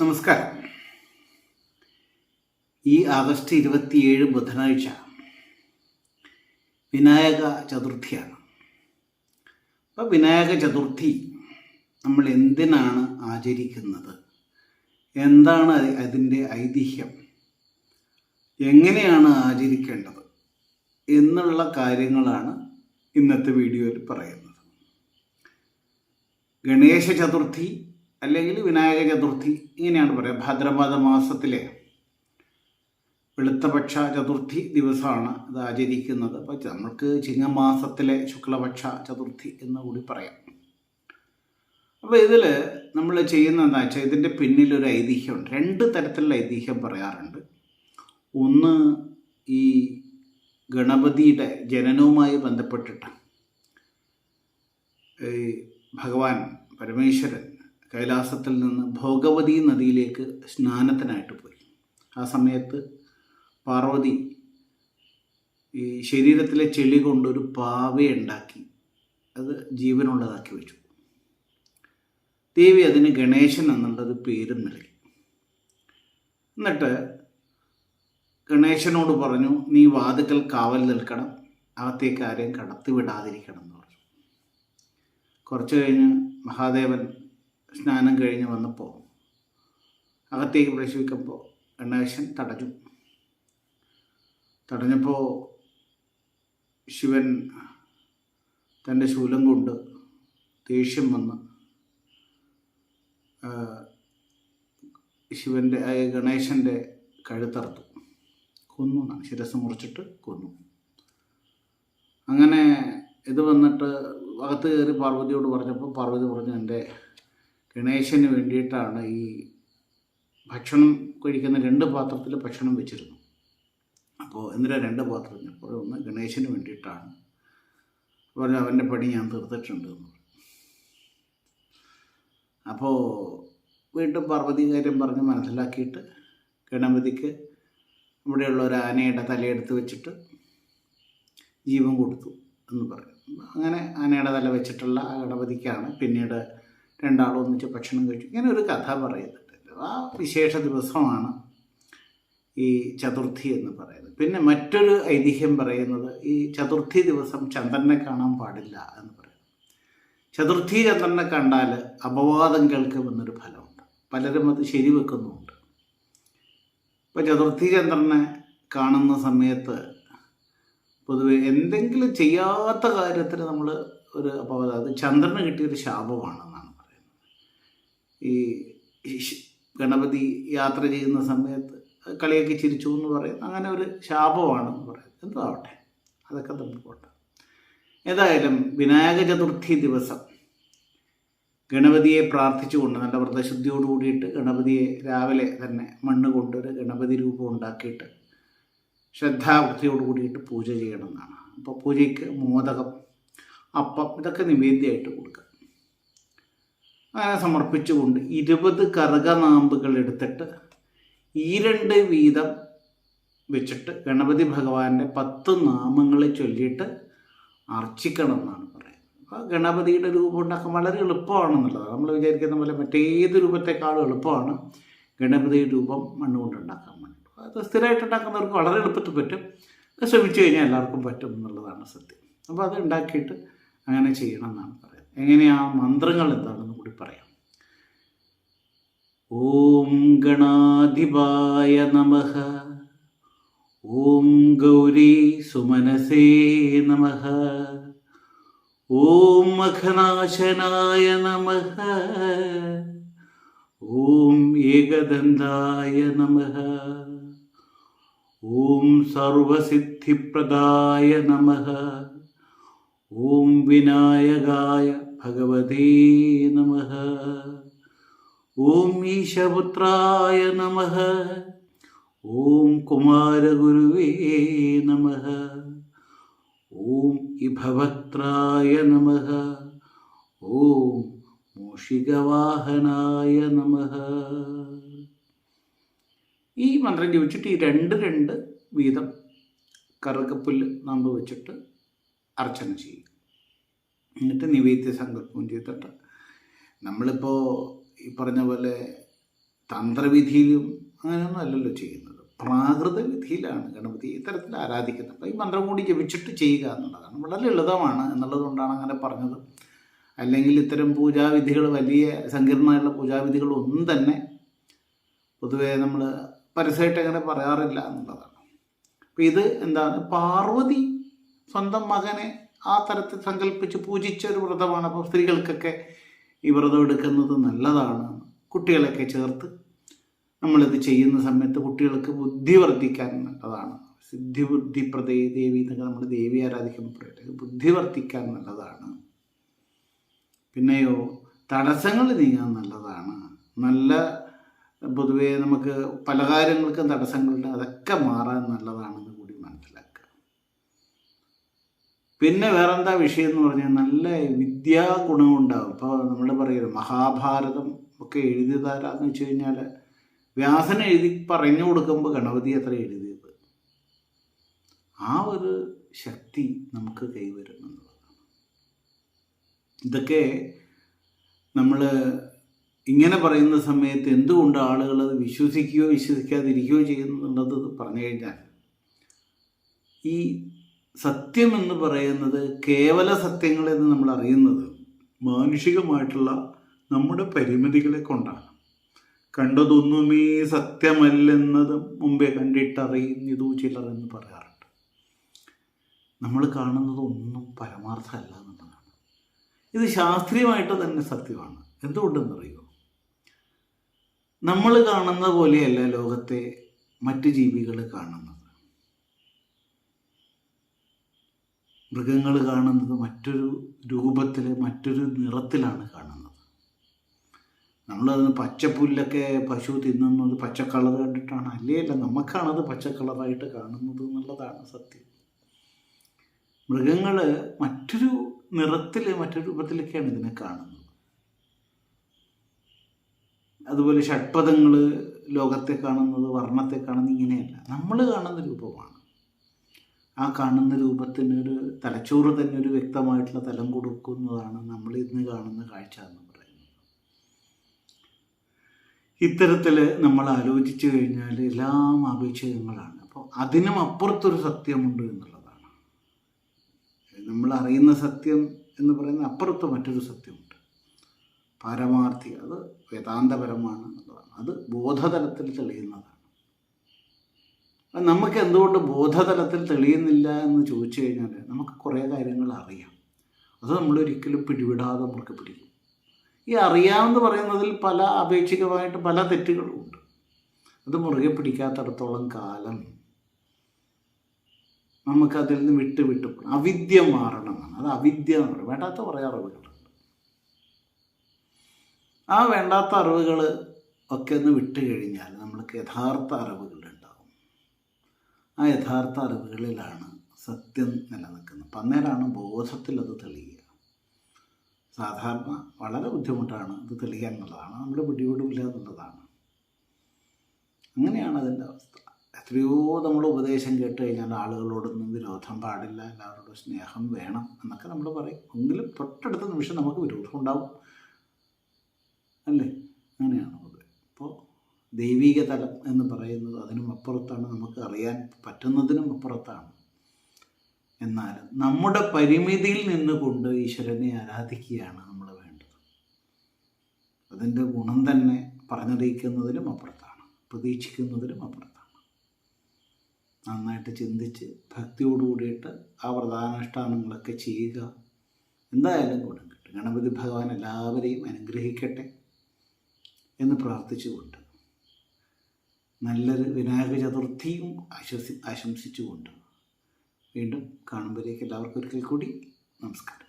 നമസ്കാരം. ഈ ആഗസ്റ്റ് ഇരുപത്തിയേഴ് ബുധനാഴ്ച വിനായക ചതുർത്ഥിയാണ്. അപ്പോൾ വിനായക ചതുർത്ഥി നമ്മൾ എന്തിനാണ് ആചരിക്കുന്നത്? എന്താണ് അതി- അതിന്റെ ഐതിഹ്യം? എങ്ങനെയാണ് ആചരിക്കേണ്ടത്? എന്നുള്ള കാര്യങ്ങളാണ് ഇന്നത്തെ വീഡിയോയിൽ പറയുന്നത്. ഗണേശ ചതുർത്ഥി അല്ലെങ്കിൽ വിനായക ചതുർത്ഥി ഇങ്ങനെയാണ് പറയുക. ഭാദ്രപദ മാസത്തിലെ വെളുത്തപക്ഷ ചതുർത്ഥി ദിവസമാണ് ഇത് ആചരിക്കുന്നത്. അപ്പോൾ നമ്മൾക്ക് ചിങ്ങമാസത്തിലെ ശുക്ലപക്ഷ ചതുർത്ഥി എന്ന് കൂടി പറയാം. അപ്പോൾ ഇതിൽ നമ്മൾ ചെയ്യുന്ന എന്താ വെച്ചാൽ ഇതിന്റെ പിന്നിലൊരു ഐതിഹ്യമുണ്ട്. രണ്ട് തരത്തിലുള്ള ഐതിഹ്യം പറയാറുണ്ട്. ഒന്ന് ഈ ഗണപതിയുടെ ജനനവുമായി ബന്ധപ്പെട്ടിട്ട് ഭഗവാൻ പരമേശ്വരൻ കൈലാസത്തിൽ നിന്ന് ഭോഗവതി നദിയിലേക്ക് സ്നാനത്തിനായിട്ട് പോയി. ആ സമയത്ത് പാർവതി ഈ ശരീരത്തിലെ ചെളി കൊണ്ടൊരു പാവയുണ്ടാക്കി അത് ജീവനുള്ളതാക്കി വെച്ചു. ദേവി അതിന് ഗണേശൻ എന്നുള്ളത് പേരും നൽകി. എന്നിട്ട് ഗണേശനോട് പറഞ്ഞു നീ വാതുക്കൽ കാവൽ നിൽക്കണം അകത്തേക്ക് ആരെയും കടത്തിവിടാതിരിക്കണം എന്ന് പറഞ്ഞു. കുറച്ച് കഴിഞ്ഞ് മഹാദേവൻ സ്നാനം കഴിഞ്ഞ് വന്നപ്പോൾ അകത്തേക്ക് പ്രവേശിക്കുമ്പോൾ ഗണേശൻ തടഞ്ഞു. തടഞ്ഞപ്പോൾ ശിവൻ തന്റെ ശൂലം കൊണ്ട് ദേഷ്യം വന്ന് ശിവന്റെ ഗണേശന്റെ കഴുത്തറുത്തു. കൊന്നു ശിരസ് മുറിച്ചിട്ട് കൊന്നു. അങ്ങനെ ഇത് വന്നിട്ട് അകത്ത് കയറി പാർവതിയോട് പറഞ്ഞപ്പോൾ പാർവതി പറഞ്ഞു എന്റെ ഗണേശന് വേണ്ടിയിട്ടാണ് ഈ ഭക്ഷണം കഴിക്കുന്ന രണ്ട് പാത്രത്തിൽ ഭക്ഷണം വെച്ചിരുന്നു അപ്പോൾ എന്തിനാ രണ്ട് പാത്രം അപ്പോൾ ഒന്ന് ഗണേശന് വേണ്ടിയിട്ടാണ്. പറഞ്ഞു അവന്റെ പണി ഞാൻ തീർത്തിട്ടുണ്ട് എന്ന് അപ്പോൾ വീണ്ടും പാർവതി കാര്യം പറഞ്ഞ് മനസ്സിലാക്കിയിട്ട് ഗണപതിക്ക് ഇവിടെയുള്ള ഒരു ആനയുടെ തലയെടുത്ത് വെച്ചിട്ട് ജീവൻ കൊടുത്തു എന്ന് പറയും അങ്ങനെ ആനയുടെ തല വെച്ചിട്ടുള്ള ഗണപതിക്കാണ് പിന്നീട് രണ്ടാളും ഒന്നിച്ച് ഭക്ഷണം കഴിച്ചു. ഇങ്ങനെ ഒരു കഥ പറയുന്നുണ്ട്. ആ വിശേഷ ദിവസമാണ് ഈ ചതുർത്ഥി എന്ന് പറയുന്നത്. പിന്നെ മറ്റൊരു ഐതിഹ്യം പറയുന്നത് ഈ ചതുർത്ഥി ദിവസം ചന്ദ്രനെ കാണാൻ പാടില്ല എന്ന് പറയും ചതുർത്ഥി ചന്ദ്രനെ കണ്ടാൽ അപവാദം കേൾക്കുമെന്നൊരു ഫലമുണ്ട്. പലരും അത് ശരിവെക്കുന്നുമുണ്ട്. ഇപ്പോൾ ചതുർത്ഥി ചന്ദ്രനെ കാണുന്ന സമയത്ത് പൊതുവെ എന്തെങ്കിലും ചെയ്യാത്ത കാര്യത്തിന് നമ്മൾ ഒരു അപവാദം. അത് ചന്ദ്രന് കിട്ടിയൊരു പറയുന്നത് ഈ ഗണപതി യാത്ര ചെയ്യുന്ന സമയത്ത് കളിയൊക്കെ ചിരിച്ചു എന്ന് പറയും അങ്ങനെ ഒരു ശാപമാണെന്ന് പറയും എന്തോ ആവട്ടെ അതൊക്കെ നമുക്ക് പോട്ടെ. ഏതായാലും വിനായക ചതുർത്ഥി ദിവസം ഗണപതിയെ പ്രാർത്ഥിച്ചുകൊണ്ട് നല്ല വ്രതശുദ്ധിയോട് കൂടിയിട്ട് ഗണപതിയെ രാവിലെ തന്നെ മണ്ണ് കൊണ്ടൊരു ഗണപതി രൂപം ഉണ്ടാക്കിയിട്ട് ശ്രദ്ധാവൃത്തിയോട് കൂടിയിട്ട് പൂജ ചെയ്യണം എന്നാണ്. അപ്പോൾ പൂജയ്ക്ക് മോദകം അപ്പം ഇതൊക്കെ നിവേദ്യമായിട്ട് കൊടുക്കുക. സമർപ്പിച്ചുകൊണ്ട് ഇരുപത് കറുകനാമ്പുകൾ എടുത്തിട്ട് ഈ രണ്ട് വീതം വെച്ചിട്ട് ഗണപതി ഭഗവാന്റെ പത്ത് നാമങ്ങളെ ചൊല്ലിയിട്ട് അർച്ചിക്കണം എന്നാണ് പറയുന്നത്. അപ്പോൾ ഗണപതിയുടെ രൂപം ഉണ്ടാക്കാൻ വളരെ എളുപ്പമാണെന്നുള്ളത്. നമ്മൾ വിചാരിക്കുന്ന പോലെ മറ്റേത് രൂപത്തെക്കാളും എളുപ്പമാണ് ഗണപതി രൂപം മണ്ണുകൊണ്ട് ഉണ്ടാക്കാൻ വേണ്ടി അത് സ്ഥിരമായിട്ട് ഉണ്ടാക്കുന്നവർക്ക് വളരെ എളുപ്പത്തിൽ പറ്റും. ശ്രമിച്ചു കഴിഞ്ഞാൽ എല്ലാവർക്കും പറ്റും എന്നുള്ളതാണ് സത്യം. അപ്പോൾ അത് ഉണ്ടാക്കിയിട്ട് അങ്ങനെ ചെയ്യണം എന്നാണ് പറയുന്നത്. എങ്ങനെയാ മന്ത്രങ്ങൾ എന്താണെന്ന് കൂടി പറയാം. ഓം ഗണാധിപായ നമ. ഓം ഗൗരി സുമനസേ നമ. ഓം മഖനാശനായ നമ. ഓം ഏകദന്തായ നമ. ഓം സർവസിദ്ധിപ്രദായ നമഃ. ഓം വിനായകായ ഭഗവതേ നമ. ഓം ഈശപുത്രായ നമ. ഓം കുമാരഗുരുവേ നമ. ഓം ഇഭവക്ത്രായ നമ. ഓം മൂഷികവാഹനായ നമ. ഈ മന്ത്രം ജപിച്ചിട്ട് ഈ രണ്ട് രണ്ട് വീതം കറുകപ്പുല്ല് നമ്പ് വെച്ചിട്ട് അർച്ചന ചെയ്യും. എന്നിട്ട് നിവേദ്യ സങ്കല്പവും ചെയ്തിട്ട് നമ്മളിപ്പോൾ ഈ പറഞ്ഞ പോലെ തന്ത്രവിധിയിലും അങ്ങനെയൊന്നും അല്ലല്ലോ ചെയ്യുന്നത്. പ്രാകൃത വിധിയിലാണ് ഗണപതി ഇത്തരത്തിൽ ആരാധിക്കുന്നത്. അപ്പോൾ ഈ മന്ത്രം കൂടി ജപിച്ചിട്ട് ചെയ്യുക എന്നുള്ളതാണ്. വളരെ ലളിതമാണ് എന്നുള്ളതുകൊണ്ടാണ് അങ്ങനെ പറഞ്ഞത്. അല്ലെങ്കിൽ ഇത്തരം പൂജാവിധികൾ വലിയ സങ്കീർണമായുള്ള പൂജാവിധികളൊന്നും തന്നെ പൊതുവേ നമ്മൾ പരസ്യമായിട്ട് അങ്ങനെ പറയാറില്ല എന്നുള്ളതാണ്. അപ്പോൾ ഇത് എന്താണ്? പാർവതി സ്വന്തം മകനെ ആ തരത്തിൽ സങ്കല്പിച്ച് പൂജിച്ച ഒരു വ്രതമാണ് അപ്പോൾ സ്ത്രീകൾക്കൊക്കെ ഈ വ്രതം എടുക്കുന്നത് നല്ലതാണ്. കുട്ടികളൊക്കെ ചേർത്ത് നമ്മളിത് ചെയ്യുന്ന സമയത്ത് കുട്ടികൾക്ക് ബുദ്ധി വർദ്ധിക്കാൻ നല്ലതാണ്. സിദ്ധി ബുദ്ധി പ്രദേ ദേവി എന്നൊക്കെ നമ്മൾ ദേവി ആരാധിക്കുമ്പോൾ പറയട്ടെ ബുദ്ധി വർദ്ധിക്കാൻ നല്ലതാണ്. പിന്നെയോ തടസ്സങ്ങൾ നീങ്ങാൻ നല്ലതാണ്. നല്ല പൊതുവേ നമുക്ക് പല കാര്യങ്ങൾക്കും തടസ്സങ്ങളുണ്ട് അതൊക്കെ മാറാൻ നല്ലതാണെന്ന് കൂടി മനസ്സിലാക്കുക പിന്നെ വേറെന്താ വിഷയം എന്ന് പറഞ്ഞാൽ നല്ല വിദ്യാ ഗുണമുണ്ടാവും. ഇപ്പോൾ നമ്മൾ പറയുന്നത് മഹാഭാരതം ഒക്കെ എഴുതിയതാരാന്ന് വെച്ച് കഴിഞ്ഞാൽ വ്യാസൻ എഴുതി പറഞ്ഞു കൊടുക്കുമ്പോൾ ഗണപതി അത്ര എഴുതിയത്. ആ ഒരു ശക്തി നമുക്ക് കൈവരുന്നുള്ളതാണ് ഇതൊക്കെ നമ്മൾ ഇങ്ങനെ പറയുന്ന സമയത്ത് എന്തുകൊണ്ട് ആളുകൾ അത് വിശ്വസിക്കുകയോ വിശ്വസിക്കാതിരിക്കുകയോ ചെയ്യുന്നുള്ളത് പറഞ്ഞു കഴിഞ്ഞാൽ ഈ സത്യം എന്ന് പറയുന്നത് കേവല സത്യങ്ങളെന്ന് നമ്മൾ അറിയുന്നത് മാനുഷികമായിട്ടുള്ള നമ്മുടെ പരിമിതികളെ കൊണ്ടാണ്. കണ്ടതൊന്നുമേ സത്യമല്ലെന്നത് മുമ്പേ കണ്ടിട്ടറിയുന്നതു ചിലർ എന്ന് പറയാറുണ്ട്. നമ്മൾ കാണുന്നത് ഒന്നും പരമാർത്ഥമല്ല എന്നുള്ളതാണ്. ഇത് ശാസ്ത്രീയമായിട്ട് തന്നെ സത്യമാണ്. എന്തുകൊണ്ടെന്നറിയോ നമ്മൾ കാണുന്ന പോലെയല്ല ലോകത്തെ മറ്റ് ജീവികൾ കാണുന്നത്. മൃഗങ്ങൾ കാണുന്നത് മറ്റൊരു രൂപത്തിൽ മറ്റൊരു നിറത്തിലാണ് കാണുന്നത്. നമ്മളത് പച്ചപ്പുല്ലൊക്കെ പശു തിന്നുന്നത് പച്ച കളർ കണ്ടിട്ടാണ്. അല്ലേ അല്ല നമുക്കാണത് പച്ച കളറായിട്ട് കാണുന്നത് എന്നുള്ളതാണ് സത്യം. മൃഗങ്ങൾ മറ്റൊരു നിറത്തിൽ മറ്റൊരു രൂപത്തിലൊക്കെയാണ് ഇതിനെ കാണുന്നത്. അതുപോലെ ഷഡ്പദങ്ങൾ ലോകത്തെ കാണുന്നത് വർണത്തെ കാണുന്നത് ഇങ്ങനെയല്ല. നമ്മൾ കാണുന്ന രൂപമാണ്. ആ കാണുന്ന രൂപത്തിനൊരു തലച്ചോറ് തന്നെ ഒരു വ്യക്തമായിട്ടുള്ള തലം കൊടുക്കുന്നതാണ് നമ്മൾ ഇന്ന് കാണുന്ന കാഴ്ച എന്ന് പറയുന്നത്. ഇത്തരത്തിൽ നമ്മൾ ആലോചിച്ചു കഴിഞ്ഞാൽ എല്ലാം അപേക്ഷികങ്ങളാണ് അപ്പോൾ അതിനും അപ്പുറത്തൊരു സത്യമുണ്ട് എന്നുള്ളതാണ്. നമ്മൾ അറിയുന്ന സത്യം എന്ന് പറയുന്ന അപ്പുറത്ത് മറ്റൊരു സത്യമുണ്ട്. പാരമാർത്ഥി അത് വേദാന്തപരമാണ് എന്നുള്ളതാണ്. അത് ബോധതലത്തിൽ തെളിയുന്നതാണ്. നമുക്ക് എന്തുകൊണ്ട് ബോധതലത്തിൽ തെളിയുന്നില്ല എന്ന് ചോദിച്ചു കഴിഞ്ഞാൽ നമുക്ക് കുറേ കാര്യങ്ങൾ അറിയാം. അത് നമ്മൾ ഒരിക്കലും പിടിവിടാതെ നമുക്ക് പിടിക്കും. ഈ അറിയാമെന്ന് പറയുന്നതിൽ പല അപേക്ഷികമായിട്ട് പല തെറ്റുകളും ഉണ്ട്. അത് മുറുകെ പിടിക്കാത്തടത്തോളം കാലം നമുക്കതിൽ നിന്ന് വിട്ട് വിട്ട് അവിദ്യ മാറണമെന്നാണ്. അത് അവിദ്യ എന്ന് പറയും. വേണ്ടാത്ത കുറേ അറിവുകളുണ്ട്. ആ വേണ്ടാത്ത അറിവുകൾ ഒക്കെ ഒന്ന് വിട്ട് കഴിഞ്ഞാൽ നമ്മൾക്ക് യഥാർത്ഥ അറിവുകൾ ആ യഥാർത്ഥ അറിവുകളിലാണ് സത്യം നിലനിൽക്കുന്നത്. അപ്പം അന്നേരമാണ് ബോധത്തിൽ അത് തെളിയുക. സാധാരണ വളരെ ബുദ്ധിമുട്ടാണ് ഇത് തെളിയുക എന്നുള്ളതാണ്. നമ്മൾ പിടിവിടില്ല എന്നുള്ളതാണ് അങ്ങനെയാണ് അതിന്റെ അവസ്ഥ. എത്രയോ നമ്മൾ ഉപദേശം കേട്ട് കഴിഞ്ഞാൽ ആളുകളോടൊന്നും വിരോധം പാടില്ല. എല്ലാവരോടും സ്നേഹം വേണം എന്നൊക്കെ നമ്മൾ പറയും. എങ്കിലും തൊട്ടടുത്ത നിമിഷം നമുക്ക് വിരോധം ഉണ്ടാവും. അല്ലേ? അങ്ങനെയാണ് ദൈവിക തലം എന്ന് പറയുന്നത് അതിനും അപ്പുറത്താണ് നമുക്ക് അറിയാൻ പറ്റുന്നതിനും അപ്പുറത്താണ്. എന്നാൽ നമ്മുടെ പരിമിതിയിൽ നിന്നുകൊണ്ട് ഈശ്വരനെ ആരാധിക്കുകയാണ് നമ്മൾ വേണ്ടത്. അതിന്റെ ഗുണം തന്നെ പറഞ്ഞറിയിക്കുന്നതിനും അപ്പുറത്താണ് പ്രതീക്ഷിക്കുന്നതിനും അപ്പുറത്താണ്. നന്നായിട്ട് ചിന്തിച്ച് ഭക്തിയോടുകൂടിയിട്ട് ആ വ്രതാനുഷ്ഠാനങ്ങളൊക്കെ ചെയ്യുക. എന്തായാലും ഗുണം കിട്ടും. ഗണപതി ഭഗവാൻ എല്ലാവരെയും അനുഗ്രഹിക്കട്ടെ എന്ന് പ്രാർത്ഥിച്ചുകൊണ്ട് നല്ലൊരു വിനായക ചതുർത്ഥിയും ആശ്വസി ആശംസിച്ചുകൊണ്ട് വീണ്ടും കാണുമ്പോഴേക്ക് എല്ലാവർക്കും ഒരിക്കൽ കൂടി നമസ്കാരം.